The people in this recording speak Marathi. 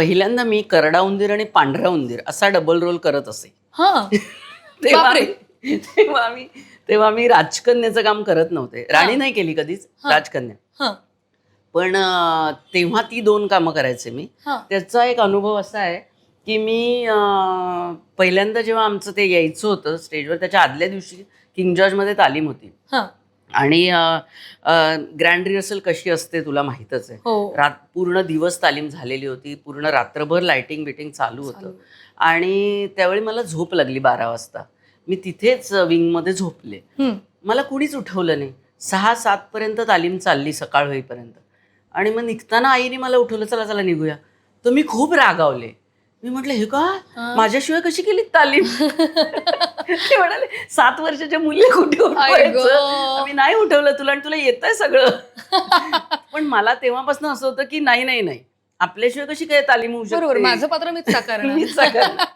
पहिल्यांदा मी करडा उंदीर आणि पांढरा उंदीर असा डबल रोल करत असे. हा. तेव्हा तेव्हा मी तेव्हा मी राजकन्याचं काम करत नव्हते. राणी नाही केली कधीच. राजकन्या. हा. पण तेव्हा ती दोन कामं करायचे मी. त्याचा एक अनुभव असा आहे की मी पहिल्यांदा जेव्हा आमचं ते यायचं होतं स्टेजवर त्याच्या आदल्या दिवशी किंग जॉर्जमध्ये तालीम होती. आणि ग्रँड रिहर्सल कशी असते तुला माहीतच आहे. हो. रात पूर्ण दिवस तालीम झालेली होती पूर्ण रात्रभर लाइटिंग बिटिंग चालू होतं. आणि त्यावेळी मला झोप लागली बारा वाजता. मी तिथेच विंगमध्ये झोपले. हम्म. मला कुणीच उठवलं नाही. सहा सातपर्यंत तालीम चालली सकाळ होईपर्यंत. आणि मग निघताना आईने मला उठवलं चला चला निघूया. तर मी खूप रागावले. मी म्हटलं हे का? हा. माझ्याशिवाय कशी केली तालीम? ते म्हणाले सात वर्षाच्या मुली कुठे. उठवायचं? आम्ही नाही उठवलं तुला आणि तुला येतंय सगळं. पण मला तेव्हापासून असं होतं की नाही नाही नाही. आपल्याशिवाय कशी काय तालीम होऊ शकते? माझं पात्र मीच साकारणार मीच साकारणार.